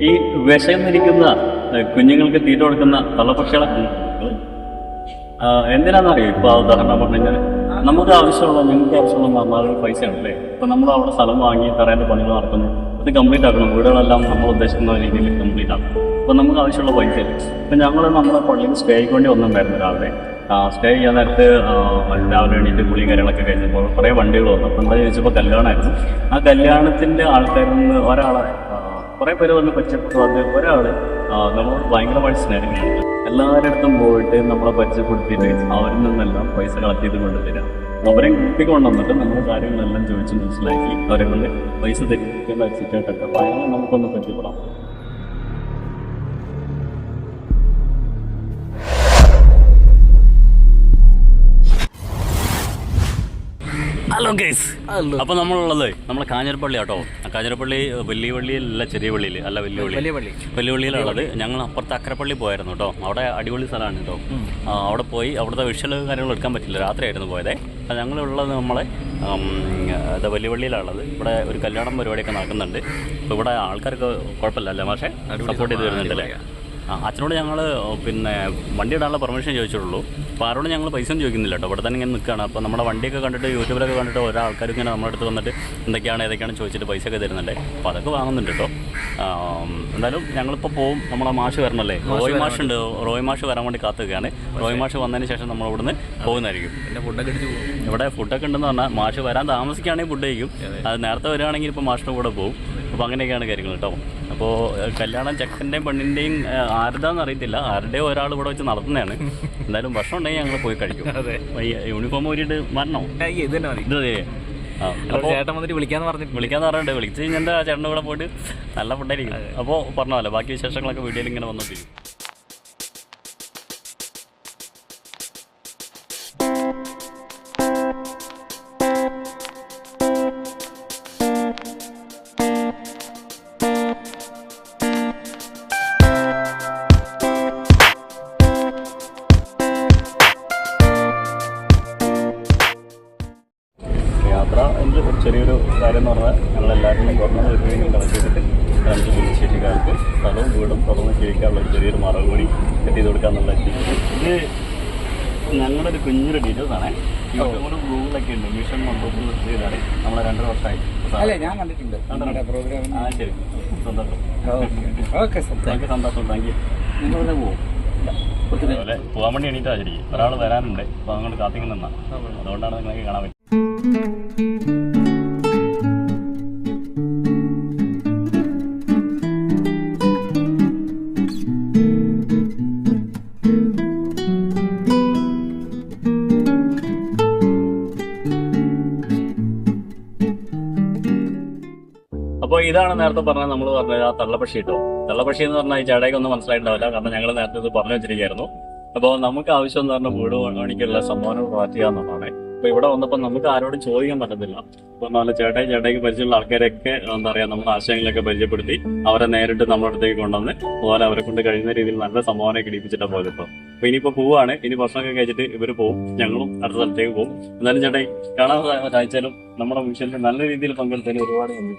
ഈ വിശന്നിരിക്കുന്ന ഏഹ്, കുഞ്ഞുങ്ങൾക്ക് തീറ്റ കൊടുക്കുന്ന തള്ളപ്പക്ഷികളെ എന്തിനാണെന്നറിയോ ഇപ്പൊ ഉദാഹരണം പറഞ്ഞു കഴിഞ്ഞാൽ നമുക്ക് ആവശ്യമുള്ള നിങ്ങൾക്ക് ആവശ്യമുള്ള നന്നാളുകൾ ഉണ്ടല്ലേ ഇപ്പൊ നമ്മൾ അവിടെ സ്ഥലം വാങ്ങി തറേണ്ട പണികൾ നടക്കുന്നു അത് കംപ്ലീറ്റ് ആക്കണം. വീടുകളെല്ലാം നമ്മൾ ഉദ്ദേശിക്കുന്ന രീതിയിൽ കംപ്ലീറ്റ് ആക്കണം. അപ്പൊ നമുക്ക് ആവശ്യമുള്ള പൈസ ഇപ്പൊ ഞങ്ങൾ നമ്മുടെ പള്ളിയിൽ സ്റ്റേക്ക് വേണ്ടി വന്നിട്ടുണ്ടായിരുന്നു രാവിലെ. സ്റ്റേ ചെയ്യാൻ നേരത്ത് രാവിലെ എണീറ്റ് കുളിയും കാര്യങ്ങളൊക്കെ കഴിഞ്ഞപ്പോൾ കുറേ വണ്ടികൾ വന്നു. അപ്പോൾ എന്താ ചോദിച്ചപ്പോൾ കല്യാണമായിരുന്നു ആ കല്യാണത്തിന്റെ ആൾക്കാരിൽ നിന്ന് ഒരാളെ കുറേ പേര് വന്ന് പരിചയപ്പെട്ടു. വന്ന് ഒരാൾ നമ്മളോട് ഭയങ്കരമായിട്ട് സ്നേഹം കാണിക്കും പോയിട്ട് നമ്മളെ പരിചയപ്പെടുത്തിയിട്ട് അവരിൽ നിന്നെല്ലാം പൈസ കളക്ട് ചെയ്ത് കൊണ്ടുതരാം അവരെ കൂട്ടിക്കൊണ്ടുവന്നിട്ട് നമ്മുടെ കാര്യങ്ങളെല്ലാം ചോദിച്ച് മനസ്സിലാക്കി അവരെ കൊണ്ട് പൈസ തെറ്റിക്കുന്ന വെച്ചിട്ടൊക്കെ അയാളെ നമുക്കൊന്ന് പരിചയപ്പെടാം. ഹലോ ഗൈസ് അപ്പൊ നമ്മളുള്ളത് നമ്മളെ കാഞ്ഞിരപ്പള്ളി ആട്ടോ കാഞ്ഞിരപ്പള്ളി വലിയ പള്ളിയിലല്ല ചെറിയ പള്ളിയിൽ അല്ല വലിയ പള്ളി വലിയ പള്ളിയിലുള്ളത് ഞങ്ങൾ അപ്പുറത്തെ അക്കരപ്പള്ളി പോയായിരുന്നു കേട്ടോ. അവിടെ അടിപൊളി സ്ഥലമാണ് കേട്ടോ. അവിടെ പോയി അവിടുത്തെ വിഷ്വൽ കാര്യങ്ങൾ എടുക്കാൻ പറ്റില്ല. രാത്രിയായിരുന്നു പോയത്. ഞങ്ങളുള്ളത് നമ്മളെ വലിയ പള്ളിയിലുള്ളത് ഇവിടെ ഒരു കല്യാണം പരിപാടിയൊക്കെ നടക്കുന്നുണ്ട്. അപ്പോൾ ഇവിടെ ആൾക്കാർക്ക് കുഴപ്പമില്ല അല്ലേ പക്ഷേ സപ്പോർട്ട് ചെയ്ത് വരുന്നുണ്ടല്ലേ? അച്ഛനോട് ഞങ്ങൾ പിന്നെ വണ്ടി ഇടാനുള്ള പെർമിഷൻ ചോദിച്ചിട്ടുള്ളൂ. അപ്പോൾ ആരോട് ഞങ്ങൾ പൈസ ഒന്നും ചോദിക്കുന്നില്ല കേട്ടോ. ഇവിടെ തന്നെ ഇങ്ങനെ നിൽക്കുകയാണ് അപ്പോൾ നമ്മുടെ വണ്ടിയൊക്കെ കണ്ടിട്ട് യൂട്യൂബിലൊക്കെ കണ്ടിട്ട് ഓരോ ആൾക്കാരും ഇങ്ങനെ നമ്മുടെ അടുത്ത് വന്നിട്ട് എന്തൊക്കെയാണ് ഏതൊക്കെയാണ് ചോദിച്ചിട്ട് പൈസ ഒക്കെ തരുന്നുണ്ട്. അപ്പോൾ അതൊക്കെ വാങ്ങുന്നുണ്ട് കേട്ടോ. എന്തായാലും ഞങ്ങളിപ്പോൾ പോവും. നമ്മുടെ മാഷ് വരണല്ലേ? റോയ് മാഷ് ഉണ്ട് റോയ് മാഷ് വരാൻ വേണ്ടി കാത്തുകയാണ് റോയ് മാഷ് വന്നതിന് ശേഷം നമ്മൾ ഇവിടുന്ന് പോകുന്നതായിരിക്കും. പിന്നെ ഫുഡൊക്കെ അടിച്ച് പോകും. ഇവിടെ ഫുഡൊക്കെ ഉണ്ടെന്ന് പറഞ്ഞാൽ മാഷ് വരാൻ താമസിക്കുകയാണെങ്കിൽ ഫുഡ് കഴിക്കും. അത്. നേരത്തെ വരികയാണെങ്കിൽ ഇപ്പോൾ മാഷിന്റെ കൂടെ പോകും. അപ്പോൾ അങ്ങനെയൊക്കെയാണ് കാര്യങ്ങൾ കേട്ടോ. അപ്പോൾ കല്യാണം ചെക്കന്റെയും പെണ്ണിന്റെയും ആരുതാന്ന് അറിയത്തില്ല. ആരുടെയോ ഒരാൾ ഇവിടെ വെച്ച് നടത്തുന്നതാണ്. എന്തായാലും ഭക്ഷണം ഉണ്ടെങ്കിൽ ഞങ്ങൾ പോയി കഴിക്കും. യൂണിഫോം ഊരിയിട്ട് വരണോ. ഇത് തന്നെ ചേട്ടൻ വന്നിട്ട് വിളിക്കാന്ന് പറഞ്ഞിട്ട്. വിളിക്കാന്ന് പറഞ്ഞിട്ട് വിളിച്ച് കഴിഞ്ഞാൽ ആ ചേട്ടന്റെ കൂടെ പോയിട്ട് നല്ല ഫുഡായിരിക്കും അപ്പോൾ പറഞ്ഞല്ലോ ബാക്കി വിശേഷങ്ങളൊക്കെ വീഡിയോയിൽ ഇങ്ങനെ വന്നിട്ടിരിക്കും ചെറിയൊരു കാര്യം എന്ന് പറഞ്ഞാൽ ഞങ്ങളെല്ലാവരും ഗവൺമെന്റ് കളക്ട് ചെയ്തിട്ട് രണ്ട് ഭിന്നശേഷിക്കാർക്ക് സ്ഥലവും വീടും തുറന്ന് ജീവിക്കാനുള്ള ഒരു ചെറിയൊരു മറവ് കൂടി സെറ്റ് ചെയ്ത് കൊടുക്കാന്നുള്ള ഇത് ഞങ്ങളുടെ ഒരു കുഞ്ഞൊരു ഡീറ്റെയിൽസ് ആണ്. യൂട്യൂബിൽ ഗൂഗിളൊക്കെ ഉണ്ട്. മിഷൻ മണ്ടോപ്പ് ചെയ്താണ് നമ്മളെ രണ്ടര വർഷമായി. അല്ലേ ഞാൻ കണ്ടിട്ടുണ്ട്. ആ ശരി. സന്തോഷം. Okay sir. താങ്ക് യു സന്തോഷം. Thank you. നിങ്ങളിവിടെ പോകും അതുപോലെ പോകാൻ വേണ്ടി എണീറ്റാ ശരി ഒരാൾ വരാനുണ്ട്. അപ്പോൾ അങ്ങോട്ട് കാത്തിങ്ങനെ നിന്നാ. അതുകൊണ്ടാണ് നിങ്ങൾക്ക് കാണാൻ പറ്റും അപ്പോൾ ഇതാണ് നേരത്തെ പറഞ്ഞത് നമ്മൾ പറഞ്ഞത് ആ തള്ളപ്പക്ഷി കേട്ടോ. തള്ളപ്പക്ഷി എന്ന് പറഞ്ഞാൽ ഈ ചേടയ്ക്ക് ഒന്നും മനസ്സിലായിട്ടുണ്ടാവില്ല. കാരണം ഞങ്ങൾ നേരത്തെ ഇത് പറഞ്ഞു വെച്ചിരിക്കുകയായിരുന്നു. അപ്പോൾ നമുക്ക് ആവശ്യം എന്ന് പറഞ്ഞാൽ വീട് പണിക്കുള്ള സംഭാവന പ്രാർത്ഥിക്കുക ചെയ്യാന്നുള്ളതാണ്. അപ്പൊ ഇവിടെ വന്നപ്പോൾ നമുക്ക് ആരോടും ചോദിക്കാൻ പറ്റത്തില്ല. ഇപ്പൊ നല്ല ചേട്ടായി ചേട്ടായിക്ക് പരിചയമുള്ള ആൾക്കാരൊക്കെ എന്താ പറയാ നമ്മുടെ ആശയങ്ങളൊക്കെ പരിചയപ്പെടുത്തി അവരെ നേരിട്ട് നമ്മുടെ അടുത്തേക്ക് കൊണ്ടുവന്ന് അതുപോലെ അവരെ കൊണ്ട് കഴിയുന്ന രീതിയിൽ നല്ല സംഭാവന ഇടിപ്പിച്ചിട്ടാണ് പോയത് ഇപ്പൊ. അപ്പൊ ഇനിയിപ്പോ പോവാണ്. ഇനി ഭക്ഷണമൊക്കെ കഴിച്ചിട്ട് ഇവർ പോകും ഞങ്ങളും അടുത്ത സ്ഥലത്തേക്ക് പോകും എന്നാലും ചേട്ടായി കാണാൻ സാധിച്ചാലും നമ്മുടെ മിഷനിൽ നല്ല രീതിയിൽ പങ്കെടുത്തതിന് ഒരുപാട് നന്ദി.